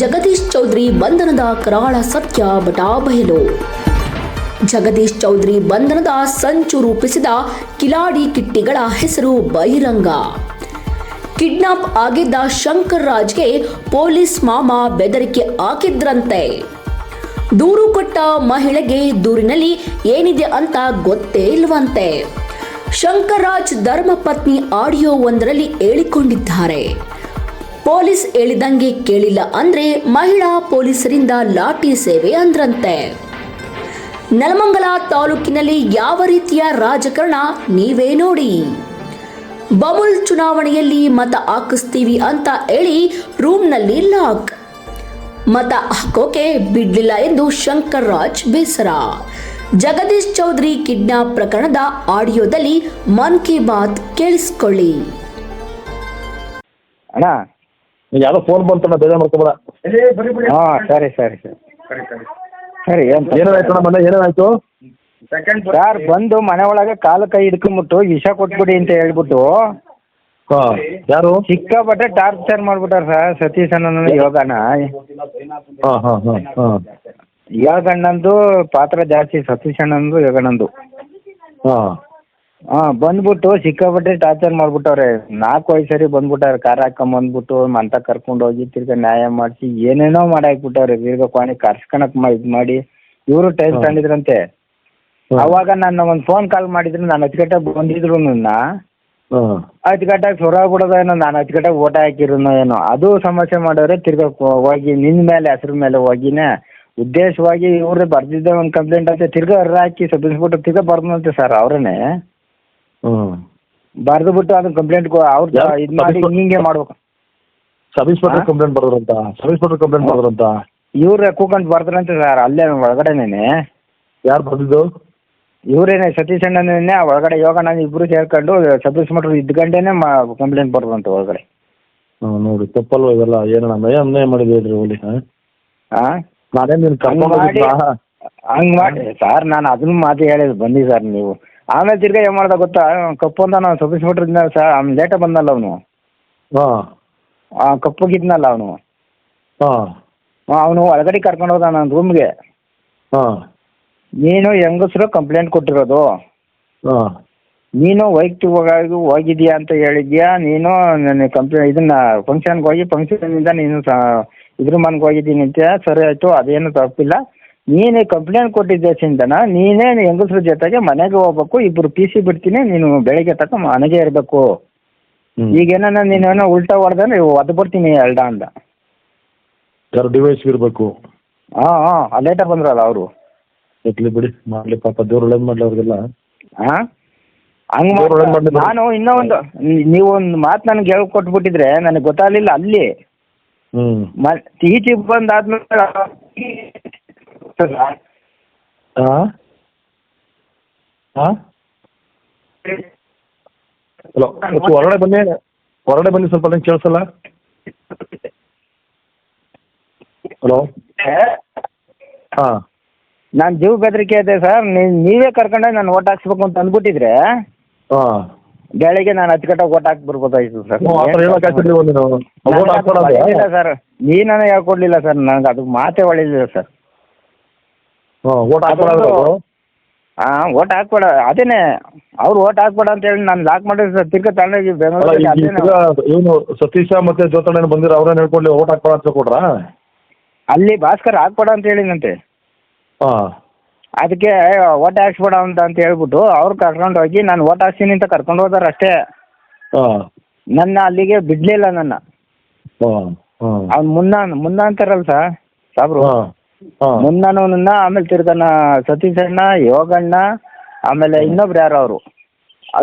ಜಗದೀಶ್ ಚೌಧರಿ ಬಂಧನದ ಕರಾಳ ಸತ್ಯ ಬಟಾಬಯಲು. ಜಗದೀಶ್ ಚೌಧರಿ ಬಂಧನದ ಸಂಚು ರೂಪಿಸಿದ ಕಿಲಾಡಿ ಕಿಟ್ಟಿಗಳ ಹೆಸರು ಬಹಿರಂಗ. ಕಿಡ್ನಾಪ್ ಆಗಿದ್ದ ಶಂಕರ್ ರಾಜ್ಗೆ ಪೊಲೀಸ್ ಮಾಮ ಬೆದರಿಕೆ ಹಾಕಿದ್ರಂತೆ. ದೂರು ಕೊಟ್ಟ ಮಹಿಳೆಗೆ ದೂರಿನಲ್ಲಿ ಏನಿದೆ ಅಂತ ಗೊತ್ತೇ ಇಲ್ವಂತೆ. ಶಂಕರ್ ರಾಜ್ ಧರ್ಮಪತ್ನಿ ಆಡಿಯೋ ಒಂದರಲ್ಲಿ ಹೇಳಿಕೊಂಡಿದ್ದಾರೆ. ಪೊಲೀಸ್ ಹೇಳಿದಂಗೆ ಕೇಳಿಲ್ಲ ಅಂದ್ರೆ ಮಹಿಳಾ ಪೊಲೀಸರಿಂದ ಲಾಠಿ ಸೇವೆ ಅಂದ್ರಂತೆ. ನೆಲಮಂಗಲ ತಾಲೂಕಿನಲ್ಲಿ ಯಾವ ರೀತಿಯ ರಾಜಕಾರಣ ನೀವೇ ನೋಡಿ. ಬಮುಲ್ ಚುನಾವಣೆಯಲ್ಲಿ ಮತ ಹಾಕಿಸ್ತೀವಿ ಅಂತ ಹೇಳಿ ರೂಮ್ನಲ್ಲಿ ಲಾಕ್. ಮತ ಹಾಕೋಕೆ ಬಿಡ್ಲಿಲ್ಲ ಎಂದು ಶಂಕರ್ ರಾಜ್ ಬೇಸರ. ಜಗದೀಶ್ ಚೌಧರಿ ಕಿಡ್ನಾಪ್ ಪ್ರಕರಣದ ಆಡಿಯೋದಲ್ಲಿ ಮನ್ ಕಿ ಬಾತ್ ಕೇಳಿಸ್ಕೊಳ್ಳಿ. ಅಣ್ಣ ಯಾರೋ ಫೋನ್ ಬಂತಣ್ಣ ಬೇಜಾರು ಮಾಡ್ಕೊಬೇಡ ಹಾಂ ಸರಿ ಸರಿ ಸರಿ. ಸರಿ ಏನು ಏನಾಯ್ತು ಮೊನ್ನೆ ಏನಾಯ್ತು? ಸರ್ ಬಂದು ಮನೆ ಒಳಗೆ ಕಾಲು ಕೈ ಹಿಡ್ಕೊಂಬಿಟ್ಟು ವಿಷ ಕೊಟ್ಬಿಡಿ ಅಂತ ಹೇಳ್ಬಿಟ್ಟು ಹಾಂ ಯಾರು? ಸಿಕ್ಕಾಪಟ್ಟೆ ಟಾರ್ಚರ್ ಮಾಡ್ಬಿಟ್ಟಾರ ಸರ್ ಸತೀಶ್ ಅಣ್ಣನ ಯೋಗನ ಹಾಂ ಹಾಂ ಹಾಂ ಹಾಂ. ಯೋಗಣ್ಣಂದು ಪಾತ್ರ ಜಾಸ್ತಿ ಸತೀಶ್ ಅಣ್ಣಂದು ಯೋಗಣ್ಣಂದು ಹಾಂ. ಹಾಂ ಬಂದ್ಬಿಟ್ಟು ಸಿಕ್ಕಾಪಟ್ಟೆ ಟಾರ್ಚರ್ ಮಾಡ್ಬಿಟ್ಟವ್ರೆ. ನಾಲ್ಕು ವಯಸ್ಸರಿ ಬಂದ್ಬಿಟ್ಟಾರೆ ಕಾರ್ ಹಾಕೊಂಬಂದ್ಬಿಟ್ಟು ಮಂತ ಕರ್ಕೊಂಡು ಹೋಗಿ ತಿರ್ಗಾ ನ್ಯಾಯ ಮಾಡಿಸಿ ಏನೇನೋ ಮಾಡಾಕ್ಬಿಟ್ಟವ್ರೆ ದೀರ್ಘ ಕೊನೆ ಕರ್ಸ್ಕೊಳಕ್ ಮಾ ಇದು ಮಾಡಿ. ಇವರು ಟೈಮ್. ತಗೊಂಡಿದ್ರಂತೆ ಅವಾಗ ನಾನು ಒಂದು ಫೋನ್ ಕಾಲ್ ಮಾಡಿದ್ರು ನಾನು ಹತ್ತು ಬಂದಿದ್ರು ನನ್ನ ಹಾಂ. ಗಂಟೆಗೆ ಸ್ವರ ಬಿಡೋದೇನೋ ನಾನು ಗಂಟೆಗೆ ಓಟ ಹಾಕಿರೋನೋ ಏನೋ. ಅದು ಸಮಸ್ಯೆ ಮಾಡೋರೆ ತಿರ್ಗಾ ಹೋಗಿ ನಿನ್ನ ಮೇಲೆ ಹೆಸ್ರ ಮೇಲೆ ಹೋಗಿನೇ ಉದ್ದೇಶವಾಗಿ ಇವ್ರೇ ಬರ್ದಿದ್ದೆ ಒಂದು ಕಂಪ್ಲೇಂಟ್ ಅಂತ ತಿರ್ಗಾ ಅರ್ರ ಹಾಕಿ ಸಬ್ ಇನ್ಸ್ಪೆಕ್ಟರ್ ತಿರ್ಗಾ ಬರ್ದಂತೆ ಸರ್ ಅವ್ರನ್ನೇ. ಬರ್ದು ಬಿಟ್ಟು ಅದನ್ನ ಕಂಪ್ಲೇಂಟ್ ಅವ್ರ ಯಾರು? ಇದು ಮಾಡಿ ಹಿಂಗೆ ಮಾಡ್ಬೇಕು. ಸಬ್ ಇನ್ಸ್ಪೆಕ್ಟರ್ ಹಾ? ಕಂಪ್ಲೇಂಟ್ ಬರೋದ್ರಂತ ಸಬ್ ಇನ್ಸ್ಪೆಕ್ಟರ್ ಕಂಪ್ಲೇಂಟ್ ಬರೋದ್ರಂತ ಇವ್ರೇ ಕೂಕಂತ ಬರ್ತಾರಂತೆ ಸರ್ ಅಲ್ಲೇ ಒಳಗಡೆನೇನೆ. ಯಾರು ಬರ್ದಿದ್ದು? ಇವ್ರೇನೆ ಸತೀಶ್ ಅಣ್ಣನೇ ಒಳಗಡೆ ಯೋಗ ನಾನು ಇಬ್ರು ಸೇರ್ಕೊಂಡು ಸಬ್ ಇನ್ಸ್ಪೆಕ್ಟರ್ ಇದ್ಗಂಡೇನೆ ಮಾ ಕಂಪ್ಲೇಂಟ್ ಬರ್ದ್ರಂತ ಒಳಗಡೆ. ನೋಡಿ ತಪ್ಪಲ್ವ ಇವೆಲ್ಲ? ಏನಣ್ಣ ನಯ ಅನ್ಯಾಯ ಮಾಡಿದೆ ಹೇಳ್ರಿ ಹೋಗ್ಲಿ ಹಾಂ? ನಾನೇನು ನೀನು ಕರ್ಕೊಂಡು ಹಂಗ್ ಮಾಡಿ ಸರ್ ನಾನು ಅದನ್ನ ಮಾತು ಹೇಳಿದ್ ಬನ್ನಿ ಸರ್ ನೀವು. ಆಮೇಲೆ ತಿರ್ಗಾ ಏನು ಮಾಡ್ದ ಗೊತ್ತಾ? ಕಪ್ಪು ಅಂತ ನಾವು ಸಬ್ ಇನ್ಸ್ಪೆಕ್ಟರ್ ಸರ್ ಅವ್ನು ಲೇಟಾಗಿ ಬಂದಲ್ಲ ಅವನು. ಹಾಂ. ಕಪ್ಪಗಿದ್ನಲ್ಲ ಅವನು. ಹಾಂ. ಅವನು ಒಳಗಡೆ ಕರ್ಕೊಂಡು ಹೋದ ನನ್ನ ರೂಮ್ಗೆ. ಹಾಂ. ನೀನು ಹೆಂಗಸರು ಕಂಪ್ಲೇಂಟ್ ಕೊಟ್ಟಿರೋದು. ಹಾಂ. ನೀನು ವೈಯಕ್ತಿಕವಾಗಿ ಹೋಗಿದ್ಯಾ ಅಂತ ಹೇಳಿದ್ಯಾ? ನೀನು ನನ್ನ ಕಂಪ್ಲೇ ಇದನ್ನ ಫಂಕ್ಷನ್ಗೆ ಹೋಗಿ ಫಂಕ್ಷನಿಂದ ನೀನು ಸ ಇದ್ರ ಮನ್ಗೆ ಹೋಗಿದ್ದೀನಿ ಅಂತ ಸರಿ ಆಯಿತು ಅದೇನು ತಪ್ಪಿಲ್ಲ. ನೀನೇ ಕಂಪ್ಲೇಂಟ್ ಕೊಟ್ಟಿದ್ದೆ ಚಿಂತನ ನೀನೇ ಹೆಂಗಸ್ರ ಜೊತೆಗೆ ಮನೆಗೆ ಹೋಗ್ಬೇಕು ಇಬ್ಬರು ಪಿ ಸಿ ಬಿಡ್ತೀನಿ ನೀನು ಬೆಳಿಗ್ಗೆ ತಕ್ಕ ಮನೆಗೆ ಇರಬೇಕು. ಈಗೇನ ನೀನೇನೋ ಉಲ್ಟಾ ಹೊಡೆದ್ರೆ ಒದ್ದು ಬರ್ತೀನಿ ಎಲ್ಡ ಅಂದ ಯಾರು ಡಿವೈಸ್ ಇರಬೇಕು? ಹಾಂ ಹಾಂ ಲೇಟಾಗಿ ಬಂದ್ರಲ್ಲ ಅವರು. ಇರ್ಲಿ ಬಿಡಿ ಮಾಡ್ಲಿ ಪಾಪ ದೇವ್ರು ಒಳ್ಳೇದು ಮಾಡಲಿ ಅವ್ರಿಗೆಲ್ಲ. ಹಾಂ? ಹಂಗೆ. ನಾನು ಇನ್ನೂ ಒಂದು ನೀವು ಒಂದು ಮಾತು ನನಗೆ ಹೇಳ್ಕೊಟ್ಬಿಟ್ಟಿದ್ರೆ ನನಗೆ ಗೊತ್ತಾಗಲಿಲ್ಲ ಅಲ್ಲಿ. ಹ್ಞೂ ಮ ಈಚೆಗೆ ಬಂದಾದ್ಮೇಲೆ ಹಾಂ ಹಾಂ ಹಲೋ ಸ್ವಲ್ಪ ಹೊರಗಡೆ ಬನ್ನಿ ಹೊರಗಡೆ ಬನ್ನಿ ಸ್ವಲ್ಪ ನಂಗೆ ಕೇಳಿಸಲ್ಲ? ಹಲೋ? ಹಾಂ. ನಾನು ಜೀವ ಬೆದರಿಕೆ ಇದೆ ಸರ್ ನೀವೇ ಕರ್ಕೊಂಡೆ ನಾನು ಓಟ್ ಹಾಕ್ಸ್ಬೇಕು ಅಂತ ಅಂದ್ಬಿಟ್ಟಿದ್ರೆ ಹಾಂ. ಬೆಳಿಗ್ಗೆ ನಾನು ಹತ್ತು ಗಂಟೆಗೆ ಓಟ್ ಹಾಕಿ ಬರ್ಬೋದಾಯ್ತು ಸರ್. ಆ ಥರ ಆಗ್ತಿರ್ಲಿಲ್ಲ ನೀನು? ಸರ್ ನೀನೇ ಹೇಳ್ಕೊಡ್ಲಿಲ್ಲ ಸರ್. ನನಗೆ ಅದು ಮಾತೇ ಒಳ್ಳೆದಿದೆ ಸರ್. ಹಾಂ ಓಟ್ ಹಾಕ್ಬಿಡೋದು ಹಾಂ ಓಟ್ ಹಾಕ್ಬೇಡ. ಅದೇನೆ ಅವ್ರು ಓಟ್ ಹಾಕ್ಬೇಡ ಅಂತ ಹೇಳಿ ನಾನು ಲಾಕ್ ಮಾಡಿದ್ರೆ ಸರ್ ತಾಂಡಿ ಬೆಂಗಳೂರು ಅಲ್ಲ ಬೆಂಗಳೂರಲ್ಲಿ ಅದೇನೆ ಇವನು ಸತೀಶ ಮತ್ತೆ ಜ್ಯೋತಣ್ಣ ಬಂದಿರೋ ಅವ್ರನ್ನ ಹೇಳ್ಕೊಳ್ಳಿ ಓಟ್ ಹಾಕ್ಬೇಡ ಅಂತ ಕೊಡ್ರಾ ಅಲ್ಲಿ ಭಾಸ್ಕರ್ ಹಾಕ್ಬೇಡ ಅಂತ ಹೇಳಿನಂತೆ. ಹಾಂ. ಅದಕ್ಕೆ ಓಟ್ ಹಾಕ್ಸ್ಬೇಡ ಅಂತ ಅಂತ ಹೇಳ್ಬಿಟ್ಟು ಅವ್ರು ಕರ್ಕೊಂಡು ಹೋಗಿ ನಾನು ಓಟ್ ಹಾಕ್ಸ್ತೀನಿ ಅಂತ ಕರ್ಕೊಂಡು ಹೋದಾರ ಅಷ್ಟೇ. ಹಾಂ. ನನ್ನ ಅಲ್ಲಿಗೆ ಬಿಡ್ಲಿಲ್ಲ ನನ್ನ. ಹಾಂ ಹಾಂ. ಅವ್ನು ಮುನ್ನ ಮುನ್ನ ಅಂತಾರಲ್ಲ ಸರ್ ಸಾಬ್ರು? ಹಾಂ. ಹಾಂ. ಆಮೇಲೆ ಸತೀಶ್ ಅಣ್ಣ ಯೋಗಣ್ಣ ಆಮೇಲೆ ಇನ್ನೊಬ್ರು ಯಾರು ಅವರು.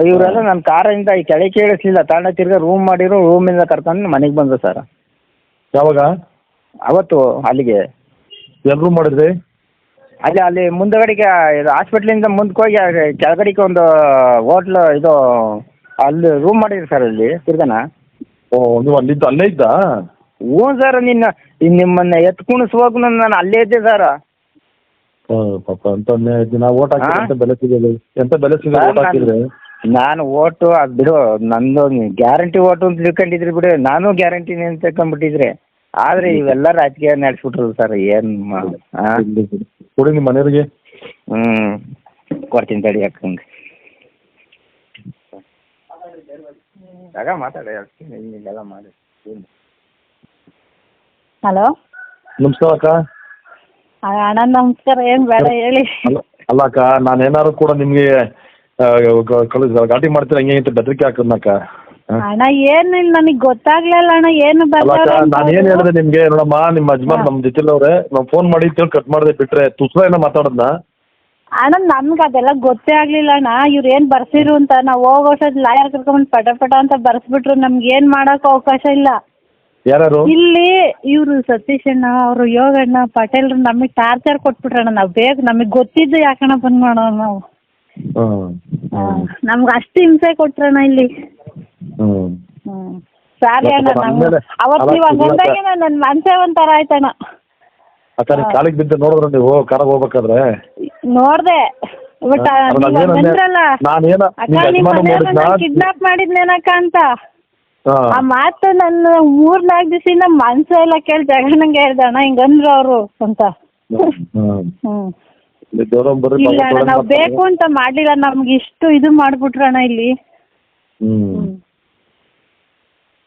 ಇವರೆಲ್ಲ ನನ್ನ ಕಾರಿಂದ ಈ ಕೆಳಗೆ ಕೇಳಿಸ್ಲಿಲ್ಲ. ತಾಂಡ ತಿರ್ಗಾ ರೂಮ್ ಮಾಡಿರೋ ರೂಮಿಂದ ಕರ್ಕೊಂಡು ಮನೆಗೆ ಬಂದ್ರು ಸರ್ ಯಾವಾಗ? ಅವತ್ತು ಅಲ್ಲಿಗೆ. ಎಲ್ಲರೂ ಮಾಡಿದ್ರಿ? ಅಲ್ಲಿ ಅಲ್ಲಿ ಮುಂದಗಡೆಗೆ ಇದು ಹಾಸ್ಪಿಟ್ಲಿಂದ ಮುಂದಕ್ಕೆ ಹೋಗಿ ಕೆಳಗಡೆಗೆ ಒಂದು ಹೋಟ್ಲು ಇದು ಅಲ್ಲಿ ರೂಮ್ ಮಾಡಿದ್ರು ಸರ್ ಅಲ್ಲಿ ತಿರ್ಗನ. ಓ ನೀವು ಅಲ್ಲಿದ್ದ ಅಲ್ಲೇ ಇದ್ದ? ಹ್ಞೂ ಸರ್ ನಿನ್ನ ನಿಮ್ಮನ್ನ ಎತ್ತು ಕುಣಿಸುವಾಗ ನಾನು ಅಲ್ಲೇ ಇದ್ದೆ ಸರ್. ಪಾಪ ಅಂತ ನಾವು ಓಟ್ ಹಾಕಿದ್ರೆ ಹಾ? ಎಂತ ಬೆಲೆ ಸಿಗೋದು? ಎಂತ ಬೆಲೆ ಸಿಗೋದು ಸರ್, ಓಟ್ ಹಾಕಿದ್ರೆ? ನಾನು ಓಟು ಅದು ಬಿಡು ನಂದು ಗ್ಯಾರಂಟಿ ಓಟು ಅಂತ ತಿಳ್ಕೊಂಡಿದ್ರಿ ಬಿಡು. ನಾನು ಗ್ಯಾರಂಟಿನೇ ಅಂತ ತಿಳ್ಕೊಂಡ್ಬಿಟ್ಟಿದ್ರೆ. ಆದ್ರೆ ಇವೆಲ್ಲ ರಾಜಕೀಯ ನಡೆಸ್ಬಿಟ್ರು ಸರ್ ಏನು ಹಾಂ ಇರ್ಲಿ ಬಿಡಿ. ಕೊಡಿ ನಿಮ್ಮ ಮನೆಯವರಿಗೆ. ಹ್ಞೂ ಕೊಡ್ತೀನಿ ತಡಿ ಅಕ್ಕಂಗೆ. ಆಗ ಮಾತಾಡಿ ಹೇಳ್ತೀನಿ ಹಿಂಗೆಲ್ಲ ಮಾಡಿ. ಹಲೋ? ನಮಸ್ಕಾರ ಅಕ್ಕ. ಅಣ್ಣ ನಮಸ್ಕಾರ ಏನು ಬೇಡ ಹೇಳಿ. ಅಲ್ಲ ಅಲ್ಲ ಅಕ್ಕ ನಾನು ಏನಾದ್ರು ಕೂಡ ನಿಮಗೆ ಘಾಟಿ ಮಾಡ್ತೀರ ಹಂಗೆ ಅಂತ ಬೆದರಿಕೆ ಹಾಕೋದ್ನಕ್ಕ ಅಣ್ಣ ಏನಿಲ್ಲ ನನಗೆ ಗೊತ್ತಾಗ್ಲಿಲ್ಲ ಅಣ್ಣ ಏನು ನಾನು ಏನು ಹೇಳಿದೆ ನಿಮಗೆ ನೋಡಮ್ಮ ನಿಮ್ಮ ಯಜಮಾನ್ ಹಾ. ನಮ್ಮ ಜೊತೆಲಿ ಅವ್ರೆ ನಾವು ಫೋನ್ ಮಾಡಿ ತಿಳಿ ಕಟ್ ಮಾಡದೆ ಬಿಟ್ರೆ ತುಸ್ರ ಏನೋ ಮಾತಾಡೋದ್ನ? ಅಣ್ಣ ನಮ್ಗೆ ಅದೆಲ್ಲ ಗೊತ್ತೇ ಆಗ್ಲಿಲ್ಲ ಅಣ್ಣ ಇವ್ರು ಏನು ಬರ್ಸಿರು ಅಂತ ನಾವು ಹೋಗೋಷ್ಟೊತ್ತು ಲಾಯರ್ ಕರ್ಕೊಂಡ್ಬಂದು ಪಟ ಪಟ ಅಂತ ಬರ್ಸ್ಬಿಟ್ರು ನಮ್ಗೆ ಏನು ಮಾಡಕ್ ಅವಕಾಶ ಇಲ್ಲ. ಯಾರ್ಯಾರು ಇಲ್ಲಿ ಇವರು ಸತೀಶ್ ಅಣ್ಣ ಅವರು ಯೋಗಣ್ಣ ಪಟೇಲ್ ನಮಗೆ ಟಾರ್ಚರ್ ಕೊಟ್ಬಿಟ್ರಣ್ಣ ನಾವು ಬೇಗ ನಮಗೆ ಗೊತ್ತಿದ್ದು ಯಾಕಣ್ಣ ಬಂದ್ ಮಾಡೋಣ ನಾವು. ನಮ್ಗ ಅಷ್ಟು ಹಿಂಸೆ ಕೊಟ್ರಣ್ಣ ಇಲ್ಲಿ. ಹ್ಮ್. ಹ್ಮ್ ಅಣ್ಣ ನಮ್ಗೆ ಅವತ್ತು ನೀವು ಹಂಗಂದಾಗೆ ನನ್ನ ಮನ್ಸೇ ಒಂಥರ ಆಯ್ತಣ್ಣ. ಅಕ್ಕ ನೀವು ಕಾಲಿಗೆ ಬಿದ್ದು ನೋಡಿದ್ರ ನೀವು ಕಾರಾಗ ಹೋಗ್ಬೇಕಾದ್ರೆ? ನೋಡ್ದೆ. ಬಟ್ ನೀವ್ ಹಂಗಂದ್ರಲ್ಲ ನಾನೇನ ಅಕ್ಕ ಮನೆಯವ್ರನ್ನ ಕಿಡ್ನಾಪ್ ಮಾಡಿದ್ನೇನಕ್ಕ ಅಂತ. ಆ ಮಾತು ನನ್ನ ಮೂರ್ ನಾಲ್ಕು ದಿವಸದಿಂದ ಮನ್ಸ ಎಲ್ಲ ಕೇಳಿ ಜಗಳನಂಗೆ ಹೇಳ್ದೆ ಅಣ್ಣ ಹಿಂಗಂದ್ರು ಅವರು ಅಂತ. ಹ್ಮ್. ಇಲ್ಲ ಅಣ್ಣ ನಾವು ಬೇಕು ಅಂತ ಮಾಡ್ಲಿಲ್ಲ ನಮ್ಗೆ ಇಷ್ಟು ಇದು ಮಾಡ್ಬಿಟ್ರಣ್ಣ ಇಲ್ಲಿ. ಹ್ಮ್.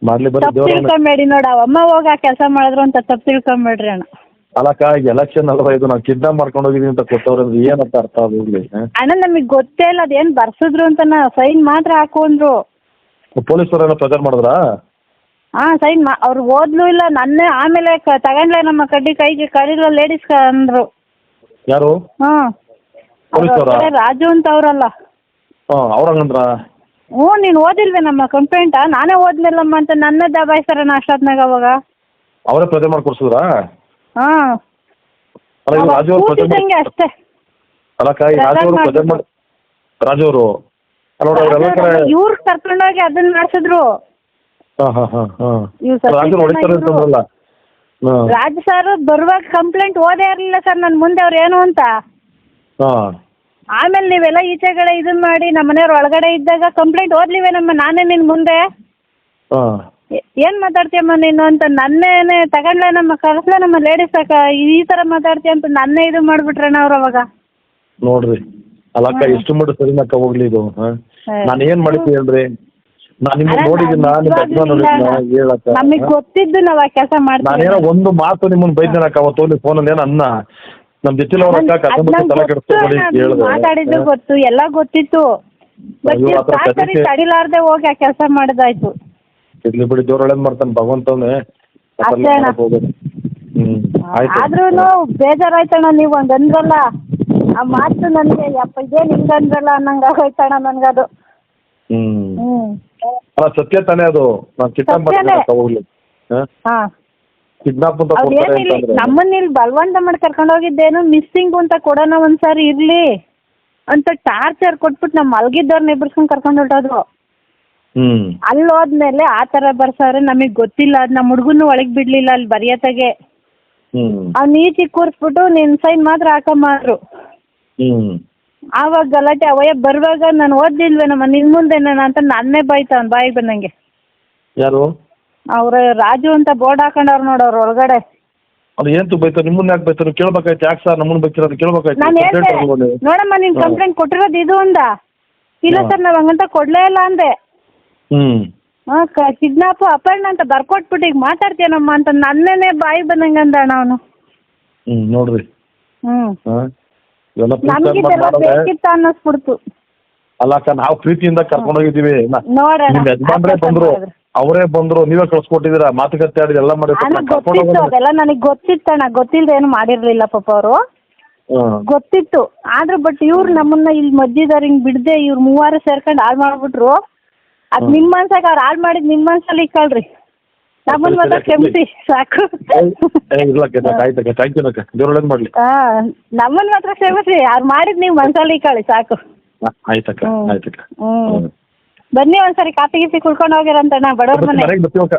ಮಾಡ್ಲಿ ಬರ್ರಿ ತಪ್ಪು ತಿಳ್ಕೊಂಬೇಡಿ ನೋಡ ಅಮ್ಮ ಹೋಗಿ ಆ ಕೆಲಸ ಮಾಡಿದ್ರು ಅಂತ ತಪ್ಪು ತಿಳ್ಕೊಂಬೇಡ್ರಿ ಅಣ್ಣ. ಅಲ್ಲಕ್ಕ ಎಲೆಕ್ಷನ್ ಅಲ್ವಾ ಇದು ನಾವು ಕಿಡ್ನಾಪ್ ಮಾಡ್ಕೊಂಡು ಹೋಗಿದೀವಿ ಅಂತ ಕೊಟ್ಟವ್ರೆ ಏನಂತ ಅರ್ಥ ಆಗೋಗ್ಲಿ ಅಣ್ಣ ನಮಗೆ ಗೊತ್ತೇ ಇಲ್ಲ ಅದೇನು ಬರ್ಸಿದ್ರು ಅಂತ ನಾ ಸೈನ್ ಮಾತ್ರ ಹಾಕೊಂಡ್ರು. ಪೊಲೀಸರೆಲ್ಲ ಪ್ರೆಜರ್ ಮಾಡಿದ್ರಾ? ಹಾ ಸೈನ್ ಮಾ ಅವ್ರು ಓದ್ಲು ಇಲ್ಲ ನನ್ನೇ ಆಮೇಲೆ ಕ ತಗೊಂಡ್ಲೆ ನಮ್ಮ ಕಡ್ಡಿ ಕೈಗೆ ಕರೀಲ ಲೇಡೀಸ್ ಅಂದ್ರು. ಯಾರು? ಹಾ. ಅವ್ರ್? ಪೊಲೀಸವ್ರಾ? ರಾಜು ಅಂತ ಅವ್ರಲ್ಲ. ಹಾ ಅವ್ರಂಗಂದ್ರ? ಹ್ಞೂ ನೀನು ಓದಿಲ್ವೇ ನಮ್ಮ ಕಂಪ್ಲೇಂಟ? ನಾನೇ ಓದ್ಲಿಲ್ಲಮ್ಮ ಅಂತ ನನ್ನ ದಬಾಯಿಸ್ತಾರಣ್ಣ ಅಷ್ಟೊತ್ನಾಗ ಅವಾಗ. ಅವರೇ ಪ್ರೆಜರ್ ಮಾಡಿ ಕೊಡ್ಸಿದ್ರಾ? ಹಾ. ಅಲ್ಲ ಇವ್ರು ರಾಜು ಅವ್ರು ಪ್ರೆಜರ್ ಕೂತಿದ್ದಂಗೆ ಅಷ್ಟೇ. ಅಲ್ಲಕ್ಕ ಈ ರಾಜು ಅವರು ಮಾಡಿ ರಾಜು ಅವರು. ನೋಡಿ ಅವರೆಲ್ಲ ಕಡೆ ಇವ್ರು ಕರ್ಕೊಂಡೋಗಿ ಅದನ್ನ ಮಾಡ್ಸಿದ್ರು. ಹಾ ಹಾ ಹಾ ಹಾ. ಇವ್ರು ರಾಜು ಹೊಡಿತಾರೆ ಹಾ. ಸರ್ ಬರುವಾಗ ಕಂಪ್ಲೇಂಟ್ ಓದೇ ಇರಲಿಲ್ಲ ಸರ್ ನನ್ನ ಮುಂದೆ ಅವ್ರು ಏನು ಅಂತ. ಹಾ. ಆಮೇಲೆ ನೀವೆಲ್ಲ ಈಚೆಗಡೆ ಇದನ್ನ ಮಾಡಿ ನಮ್ಮ ಮನೆಯವ್ರ ಒಳಗಡೆ ಇದ್ದಾಗ ಕಂಪ್ಲೇಂಟ್ ಓದ್ಲಿವೆ ನಮ್ಮ ನಾನೇ ನಿನ್ನ ಮುಂದೆ. ಹಾ. ಏ- ಏನ್ ಮಾತಾಡ್ತೀಯಮ್ಮ ನೀನು ಅಂತ ನನ್ನೇನೆ ತಗೊಂಡ್ಲೆ ನಮ್ಮ ಕಳ್ಸ್ಲೆ ನಮ್ಮ ಲೇಡೀಸ್ ಈ ತರ ಮಾತಾಡ್ತೀಯ ಅಂತ ನನ್ನೇ ಇದು ಮಾಡ್ಬಿಟ್ರಣ್ಣ ಅವ್ರು ಅವಾಗ? ನೋಡ್ರಿ. ಅಲ್ಲಕ್ಕ ಇಷ್ಟು ಎಷ್ಟು ಮಟ್ಟ ಸರಿನಕ್ಕ ಹೋಗ್ಲಿ ಇದು ನಾನ್ ನಾನು ಏನ್ ಮಾಡಿದ್ದೆ ಹೇಳ್ರಿ? ನಾನು ನಿಮ್ಗೆ ನೋಡಿದ್ದೀನಿ ನೋಡಿದ್ದೀನ ನಿಮ್ಮ ಯಜಮಾನ್ ಇಲ್ಲ. ಹೇಳಕ್ಕ ನಮಗೆ ಗೊತ್ತಿದ್ದು ನಾವು ಆ ಕೆಲಸ ಮಾಡ್ತೀವಿ. ನಾನೇನೋ ಒಂದು ಮಾತು ನಿಮ್ಮನ್ನ ಬೈದ್ನಕ್ಕ ಅವತ್ತು ನೀವು ಫೋನಲ್ಲಿ ಏನ ಅನ್ನ? ನಮ್ಮ ಜೊತೆಲಿ ಅವ್ರ ಅಕ್ಕ ಕತೆ ಬಗ್ಗೆ ತಲೆ ಕೆಡಿಸ್ಕೊಬೇಡಿ ಅಂತ ಹೇಳಿದೆ. ಮಾತಾಡಿದ್ದು ಗೊತ್ತು ಎಲ್ಲ ಗೊತ್ತಿತ್ತು. ಬಟ್ ಅಯ್ಯೋ, ಆ ಥರ ಸಾಕರಿ ಕಥೆಗೆ- ತಡಿಲಾರ್ದೆ ಹೋಗಿ ಆ ಕೆಲಸ ಮಾಡಿದಾಯ್ತು. ಇರ್ಲಿ ಬಿಡಿ ದೇವ್ರ ಒಳ್ಳೇದ್ ಮಾಡ್ತಾನೆ ಭಗವಂತವನೇ ಅಷ್ಟೇ ಅಣ್ಣ. ಹ್ಮ್ ಆಯ್ತು. ಆದ್ರೂ ಬೇಜಾರಾಯ್ತಣ್ಣ ನೀವು ಹಂಗಂದ್ರಲ್ಲ. ಆ ಮಾತು ನನಗೆ ಯಪ್ಪ ಇದೇನು ಹಿಂಗಂದ್ರಲ್ಲ ಅನ್ನಂಗೆ ಆಗೋಯ್ತಣ್ಣ ನನಗದು. ಹ್ಮ್. ಹ್ಞೂ ಅಲ್ಲ ಸತ್ಯ ತಾನೇ ಅದು. ನಾನು ಕಿಡ್ನಾಪ್ ಸತ್ಯನೇ. ಮಾಡ್ತೀನಿ ಹೋಗ್ಲಿ. ಹಾಂ? ಕಿಡ್ನಾಪ್ ಅಂತ ಅವ್ರು ಕೊಡ್ತಾರೆ ಏನಿಲ್ಲ ಅಂತಂದ್ರೆ. ನಮ್ಮನ್ನ ಇಲ್ಲಿ ಬಲವಂತ ಮಾಡಿ ಕರ್ಕೊಂಡು ಹೋಗಿದ್ದೇನು? ಮಿಸ್ಸಿಂಗ್ ಅಂತ ಕೊಡೋಣ ಒಂದ್ಸಾರಿ ಇರ್ಲಿ. ಅಂತ ಟಾರ್ಚರ್ ಕೊಟ್ಬಿಟ್ಟು ನಮ್ಮ ಮಲಗಿದ್ದವ್ರನ್ನ ಎಬ್ಬಿಸ್ಕೊಂಡು ಕರ್ಕೊಂಡು ಹೊರಟೋದ್ರು. ಹ್ಮ್. ಅಲ್ಲಿ ಹೋದ್ಮೇಲೆ ಆ ಥರ ಬರ್ಸವ್ರೆ ನಮಗೆ ಗೊತ್ತಿಲ್ಲ. ಅದು ನಮ್ಮ ಹುಡುಗನ್ನು ಒಳಗೆ ಬಿಡ್ಲಿಲ್ಲ ಅಲ್ಲಿ ಬರೆಯತ್ತಾಗೆ ಹ್ಮ್. ಅವ್ನು ಈಚೆಗೆ ಕೂರಿಸ್ಬಿಟ್ಟು ನಿನ್ ಸೈನ್ ಮಾತ್ರ ಹಾಕೊಂಬಾದ್ರು ಹ್ಮ್. ಆವಾಗ ಗಲಾಟೆ ಅವಯ್ಯ ಬರುವಾಗ ನಾನು ಓದ್ಲಿಲ್ವೇ ನಮ್ಮ ನಿನ್ನ ಮುಂದೆ ನಾನು ಅಂತ ನನ್ನೇ ಬೈತ ಅವ್ನು ಬಾಯಿಗೆ ಬಂದಂಗೆ. ಯಾರು? ಅವ್ರ ರಾಜು ಅಂತ ಬೋರ್ಡ್ ಹಾಕೊಂಡವ್ರು ನೋಡೋರು ಒಳಗಡೆ. ಅದು ಏನ್ ಬೈತಾರೆ? ನಿಮ್ಮನ್ನ ಯಾಕೆ ಬೈತಾರೆ? ಕೇಳ್ಬೇಕಾಯ್ತು? ಯಾಕೆ ಸರ್ ನಮ್ಮನ್ನ ಬೈತೀರ? ಅಂತ ಕೇಳ್ಬೇಕಾಯ್ತು? ನಾನು ಹೇಳ್ದೆ. Complaint ತಗೊಂಡು ನೋಡಮ್ಮ ನೀನು ಹಾ. ಕಂಪ್ಲೇಂಟ್ ಕೊಟ್ಟಿರೋದು ಇದು ಅಂದ. ಇಲ್ಲ ಹಾ. ಸರ್ ನಾವು ಹಂಗಂತ ಕೊಡ್ಲೇ ಇಲ್ಲ ಅಂದೆ. ಹ್ಮ್. ಹಾಂ ಕಿಡ್ನಾಪು ಅಪಹರಣ ಅಂತ ಬರ್ಕೊಟ್ಬಿಟ್ಟು ಈಗ ಮಾತಾಡ್ತೀಯನಮ್ಮ ಅಂತ ನನ್ನೇನೆ ಬಾಯಿ ಬಂದಂಗೆ ಅಂದ ಅಣ್ಣ ಅವನು. ಹ್ಮ್ ನೋಡ್ರಿ. ಹ್ಞೂ ಹಾ. ಇವೆಲ್ಲ ಪ್ರೀತಿ ನಮಗಿದೆಲ್ಲ ಮಾಡೋರೆ ಬೇಕಿತ್ತ ಅನ್ನಿಸ್ಬಿಡ್ತು. ಅಲ್ಲ ಅಕ್ಕ ನಾವು ಪ್ರೀತಿಯಿಂದ ಕರ್ಕೊಂಡು ಹೋಗಿದ್ದೀವಿ ನ- ನೋಡೋಣ ನಿಮ್ ಯಜಮಾನ್ರೇ ಬಂದ್ರು ಅವರೇ ಬಂದ್ರು ನೀವೇ ಕಳ್ಸ್ಕೊಟ್ಟಿದ್ದೀರಾ ಮಾತುಕತೆ ಆಡಿ ಎಲ್ಲ ಮಾಡಿ ನನಗ್ ಕರ್ಕೊಂಡು ಗೊತ್ತಿತ್ತು ಹೋಗೋದು ಅದೆಲ್ಲ ನನಗೆ ಗೊತ್ತಿತ್ತಣ್ಣ ಗೊತ್ತಿಲ್ಲದೆ ಏನು ಮಾಡಿರ್ಲಿಲ್ಲ ಪಾಪ ಅವರು. ಹ್ಮ್ ಗೊತ್ತಿತ್ತು. ಆದ್ರೆ ಬಟ್ ಇವ್ರು ನಮ್ಮನ್ನ ಇಲ್ಲಿ ಮಧ್ಯದಾರ ಹಿಂಗ್ ಬಿಡದೆ ಇವ್ರು ಮೂವಾರು ಸೇರ್ಕೊಂಡು ಹಾಳು ಮಾಡ್ಬಿಟ್ರು. ಅದ್ ನಿಮ್ ಮನ್ಸಾಗ ಅವ್ರು ಹಾಳು ಮಾಡಿದ್ ನಿಮ್ ಮನ್ಸಲ್ಲಿ ಇಕ್ಕಳ್ರಿ. ನಮ್ಮನ್ನ ಮಾತ್ರ ಕ್ಷಮಿಸಿ ಸಾಕು. ಆಯ್ತಕ್ಕ ಥ್ಯಾಂಕ್ ಯು ಅಕ್ಕ ದೇವ್ರ ಮಾಡ್ಲಿ. ಹಾ ನಮ್ಮನ್ನ ಮಾತ್ರ ಕ್ಷಮಿಸಿ ಅವ್ರು ಮಾಡಿದ್ ನೀವು ಮನ್ಸಲ್ಲಿ ಕಳಿ ಸಾಕು. ಹಾ, ಆಯ್ತಕ್ಕ ಆಯ್ತಕ್ಕ ಹ್ಮ್ ಬನ್ನಿ ಒಂದ್ಸರಿ ಕಾಫಿ ಗೀಫಿ ಕುಡ್ಕೊಂಡು ಹೋಗಿರಂತಣ್ಣ ಬಡವ್ರ ಮನೆ. ಬರ್ತೀವಕ್ಕ